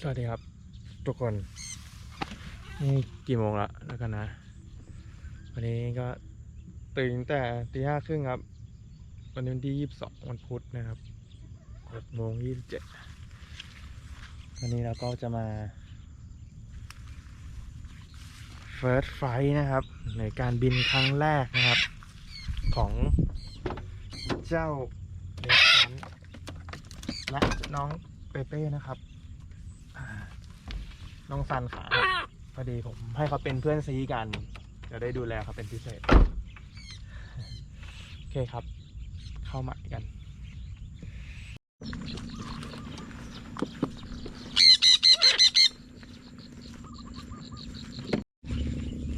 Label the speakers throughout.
Speaker 1: สวัสดีครับ ทุกคน นี่กี่โมงละแล้วกันนะ วันนี้ก็ตื่นแต่ตีห้าครึ่งครับ วันนี้วันที่ยี่สิบสองวันพุธนะครับหกโมงยี่สิบเจ็ดวันนี้เราก็จะมา First Flight นะครับ ในการบินครั้งแรกนะครับ ของเจ้าเดชันและน้องเปเป้นะครับ น้องซันขาพอดีผมให้เขาเป็นเพื่อนซีกัน จะได้ดูแลเขาเป็นพิเศษ โอเคครับ เข้าใหม่กัน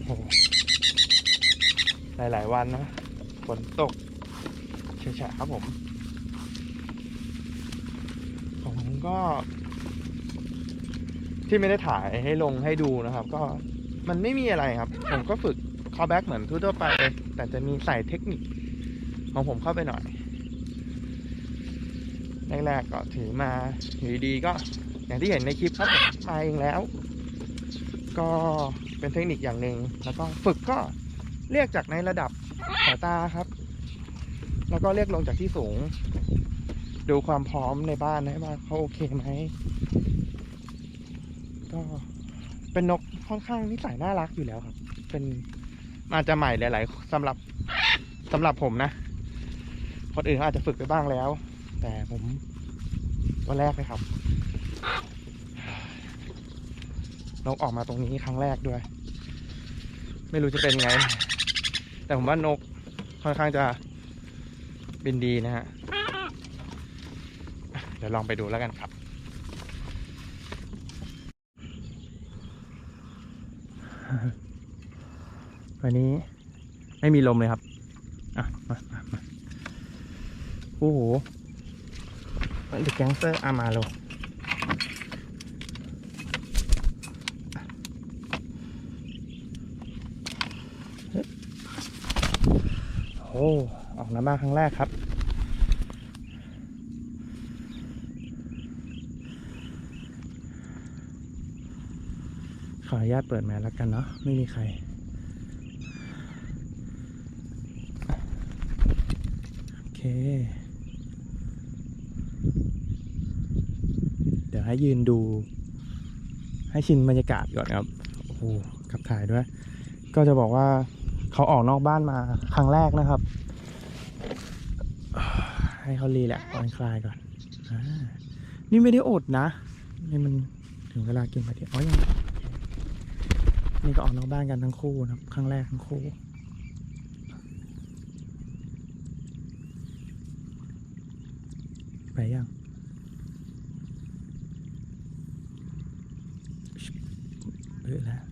Speaker 1: โหหลาย ๆ วันนะฝนตกเฉะๆครับผม ผมก็ ที่ไม่ได้ถ่ายให้ลงให้ดูนะครับ ก็มันไม่มีอะไรครับ ผมก็ฝึก callback เหมือนทั่วๆไป แต่จะมีใส่เทคนิคของผมเข้าไปหน่อยแรกๆก็ถือมาอยู่ดีก็อย่างที่เห็นในคลิปครับมมาเองแล้ว ก็เป็นเทคนิคอย่างหนึ่งแล้วก็ฝึกก็เรียกจากในระดับสายตาครับ แล้วก็เรียกลงจากที่สูง ดูความพร้อมในบ้านให้ว่าเขาโอเคไหม ก็เป็นนกค่อนข้างนิสัยน่ารักอยู่แล้วครับ เป็นอาจจะใหม่หลาย ๆสำหรับสำหรับผมนะคนอื่นเขาอาจจะฝึกไปบ้างแล้ว แต่ผมตัวแรกเลยครับนกออกมาตรงนี้ครั้งแรกด้วย ไม่รู้จะเป็นไง แต่ผมว่านกค่อนข้างจะบินดีนะฮะเดี๋ยวลองไปดูแล้วกันครับ วันนี้ไม่มีลมเลยครับ อะ มามามาโอ้โหเด็กแก๊งเซอร์อามาโลโอ้ ออกน้ำมาครั้งแรกครับ ขออนุญาตเปิดแมสแล้วกันเนาะไม่มีใคร โอเค เดี๋ยวให้ยืนดู ให้ชินบรรยากาศก่อนครับ โอ้โหขับถ่ายด้วย ก็จะบอกว่าเขาออกนอกบ้านมาครั้งแรกนะครับ ให้เขารีแหลกซ์ผ่อนคลายก่อนอนี่ไม่ได้อดนะ นี่มันถึงเวลากินมาเดีอ๋อยัง นี่ก็ออกนอกบ้านกันทั้งคู่นะครับ ครั้งแรกทั้งคู่ ไปยังเออแล้ว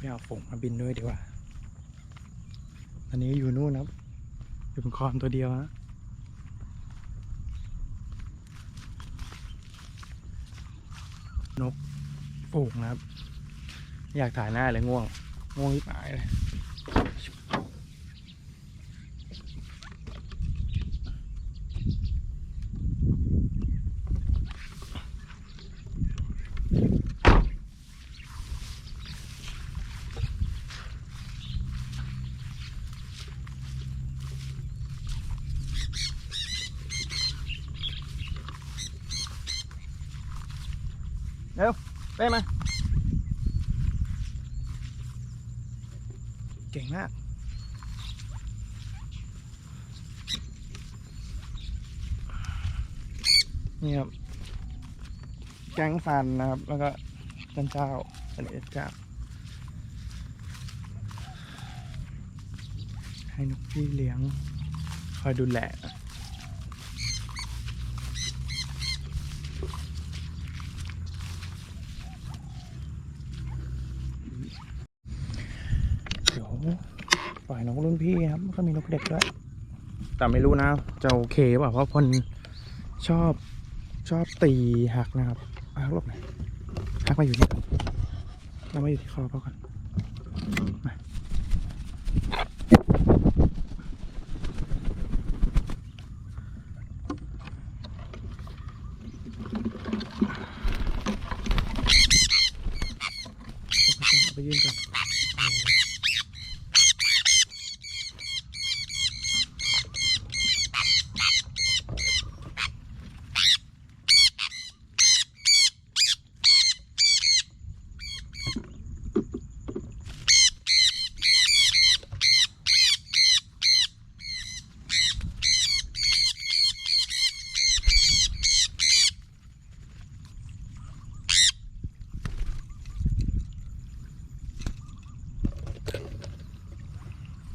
Speaker 1: ไม่เอาฝงมาบินด้วยดีกว่า อันนี้อยู่นู่นนะครับ อยู่บนคอนตัวเดียวฮะนกฝูงนะครับ อยากถ่ายหน้าเลยง่วง ง่วงที่ปายเลย เร็วเป้มเก่งมาก นี่ครับ แก๊งซันนะครับ แล้วก็จันเจ้าเป็นเอสเจ้าให้นกพี่เลี้ยง คอยดูแล เดี๋ยวปล่อยนกรุ่นพี่ครับ ก็มีนกเด็กด้วย แต่ไม่รู้นะจะโอเคเปล่าเพราะคนชอบชอบตีหักนะครับหักหลบหน่อยหักมาอยู่นี่เรามาอยู่ที่คอเขาก่อนมาเอาไปก่อนเอาไปยื่นก่อน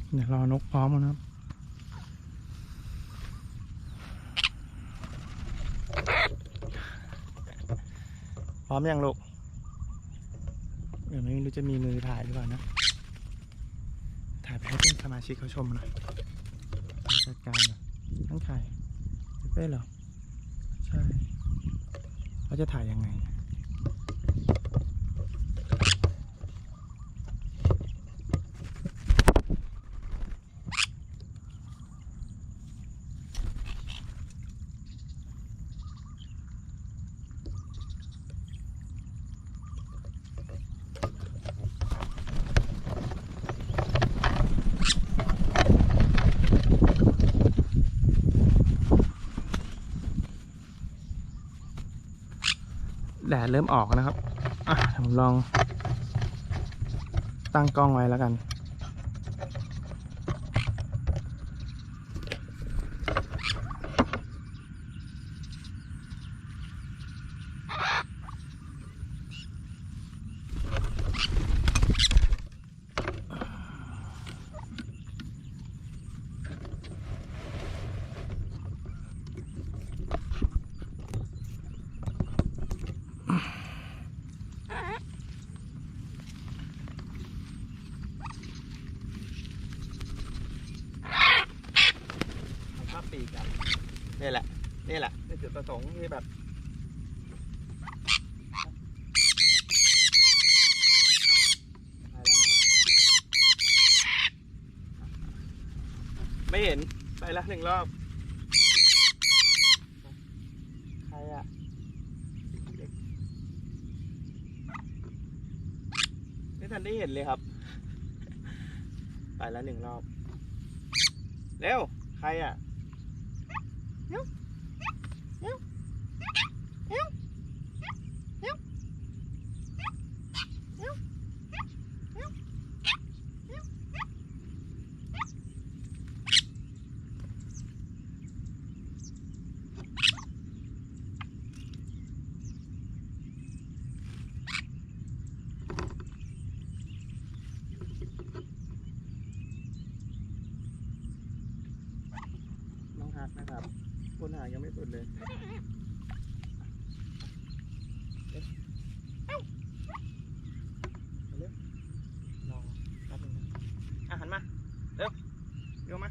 Speaker 1: เออ เดี๋ยว รอนกพร้อมก่อนะครับพร้อมยังลูกเดี๋ยวไม่รู้จะมีมือถ่ายหรือเปล่านะ ถ่ายไปให้เพื่อนสมาชิกเขาชมหน่อยจัดการหน่อยทั้งถ่ายเป้เหรอ ใช่เขาจะถ่ายยังไง ดดเริ่มออกนะครับ อะผมลองตั้งกล้องไว้แล้วกัน นี่แหละ นี่แหละเป็นจุดประสงค์ที่แบบไปแล้วนะครับไม่เห็นไปแล้วหนึ่งรอบ ใครอะเด็กไม่ทันได้เห็นเลยครับ ไปแล้วหนึ่งรอบ เร็ว ใครอะ เร็วเร็วเร็วเร็วเร็วเร็วเร็วน้องฮักนะครับ คนหายังไม่สุดเลย เร็วรอแป๊บนึงนะอะหันมา เร็วเร็วมา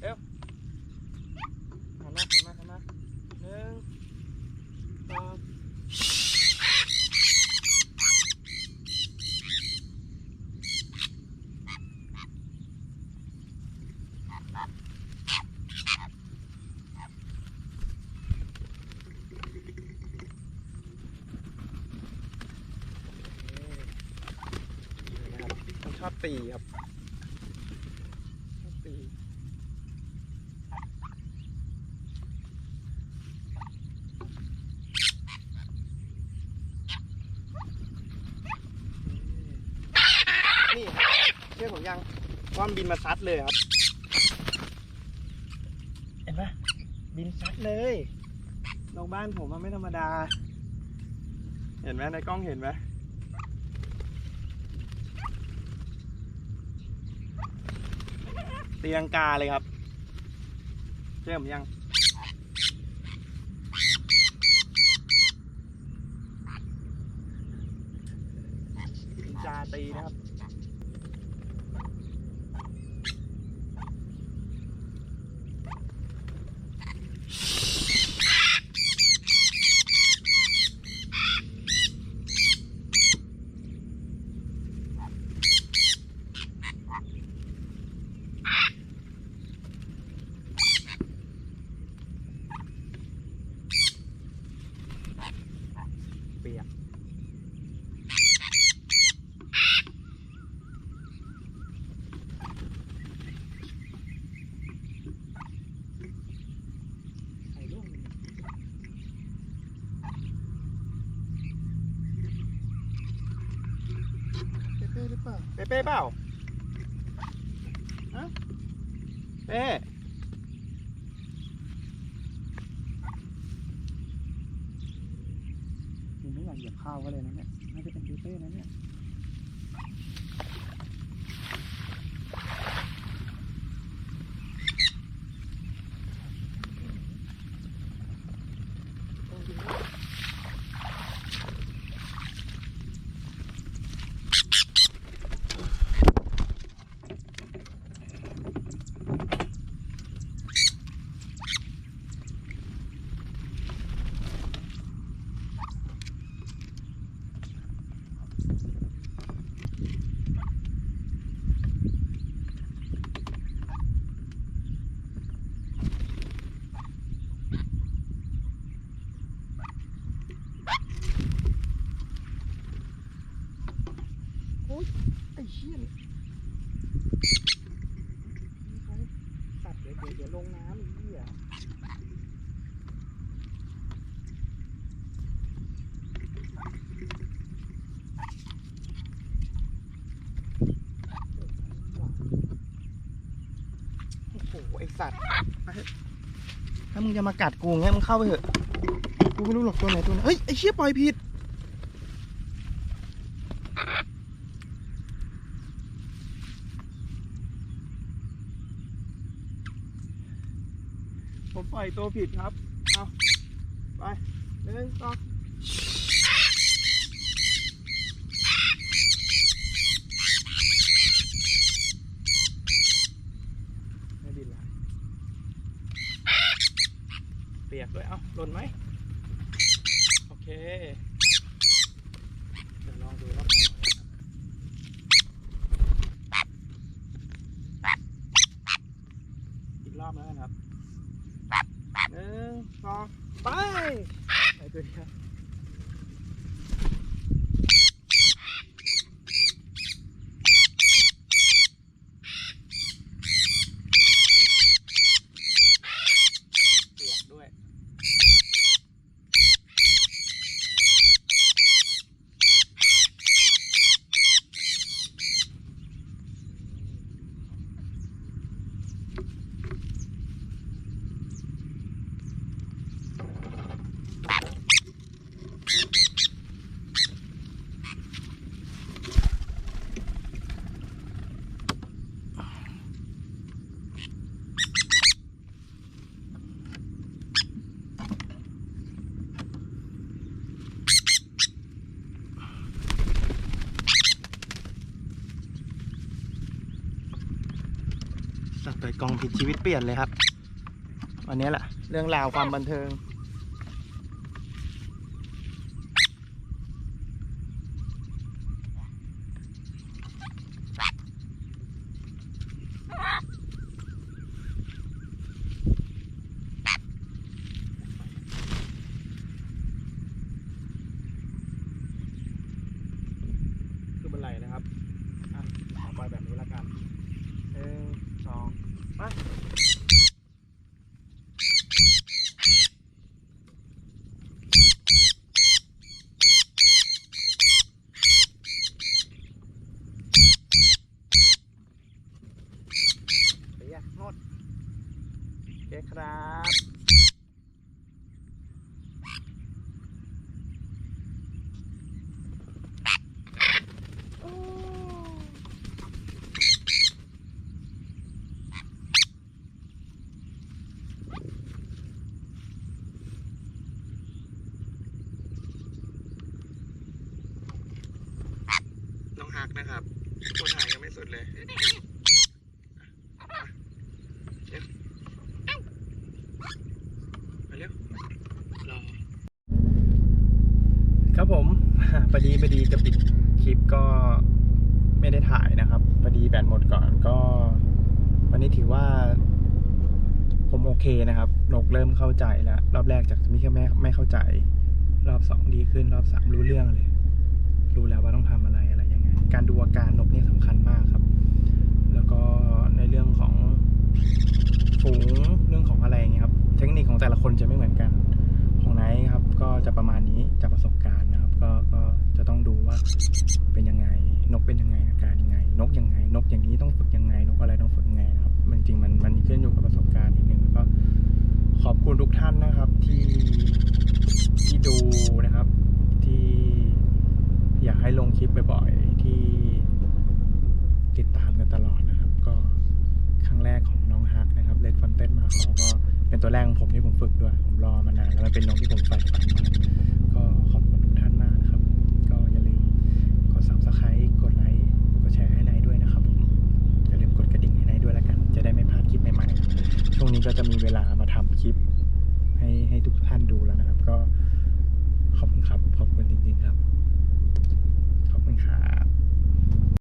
Speaker 1: เร็วหันมาหันมาหันมาหนึ่งสองนี่นะครับ มันชอบตีครับชอบตีนี่ครับเชื่อผมยังว่ามันบินมาซัดเลยครับ เห็นไหมบินซัดเลยนกบ้านผมมันไม่ธรรมดา เห็นไหมในกล้องเห็นไหม เตียงกาเลยครับเชื่อมยังจาตีนะครับ น เปล่าเป้เปล่าฮะเป้
Speaker 2: ยังไม่อยากเหยียบข้าวก็เลยนะเนี่ยน่าจะเป็นเปเป้นะเนี่ย
Speaker 1: ไอ้เชี่ยนี่
Speaker 2: สัตว์เดี๋ยวเดี๋ยวเดี๋ยวลงน้ำอีกที่อะ
Speaker 1: โอ้โห ไอสัตว์ไปเถอะถ้ามึงจะมากัดกูงั้นมึงเข้าไปเถอะ กูไม่รู้หรอกตัวไหนตัวไหนเฮ้ยไอเชี่ยปล่อยผิดผมปล่อยตัวผิดครับ เอาไปหนึ่งสองไม่บินละียกด้วย เอาหล่นไหม โอเค เดี๋ยวลองดูรอบสองนะครับอีกรอบแล้วกันครับ หนึ่งสองไปไปตัวเดียวเปียกด้วย สัตว์ เปิดกล่องผิดชีวิตเปลี่ยนเลยครับ วันนี้แหละ เรื่องราวความบันเทิง คือบันไลนะครับ อะเอาไปแบบนี้ละกันหนึ่งสองไปเปียกโนดโอเคครับ พักนะครับคนหายยังไม่สุดเลยมาเร็วรอครับผมพอดีพอดีจะปิดคลิปก็ไม่ได้ถ่ายนะครับพอดีแบตหมดก่อนก็ วันนี้ถือว่า ผมโอเคนะครับนกเริ่มเข้าใจแล้ว รอบแรกจากจะมีแค่แม่ไม่เข้าใจ รอบสองดีขึ้น รอบสามรู้เรื่องเลย รู้แล้วว่าต้องทำอะไร การดูอาการนกนี่ยสำคัญมากครับ แล้วก็ในเรื่องของฝูงเรื่องของอะไรอย่างเงี้ยครับ เทคนิคของแต่ละคนจะไม่เหมือนกัน ของไนท์ครับ ก็จะประมาณนี้จากประสบการณ์นะครับ ก็ก็จะต้องดูว่าเป็นยังไง นกเป็นยังไงอาการยังไง นกยังไง นกอย่างนี้ต้องฝึกยังไง นกอะไรต้องฝึกยังไงนะครับ มันจริงมันมันขึ้นอยู่กับประสบการณ์นิดนึงแล้วก็ขอบคุณทุกท่านนะครับที่ที่ดูนะครับที่อยากให้ลงคลิปบ่อยๆ ที่ติดตามกันตลอดนะครับ ก็ครั้งแรกของน้องฮักนะครับเลดฟอนเต้นมาขอก็เป็นตัวแรกของผมที่ผมฝึกด้วย ผมรอมานานแล้วมันเป็นนกที่ผมใฝ่ฝันมา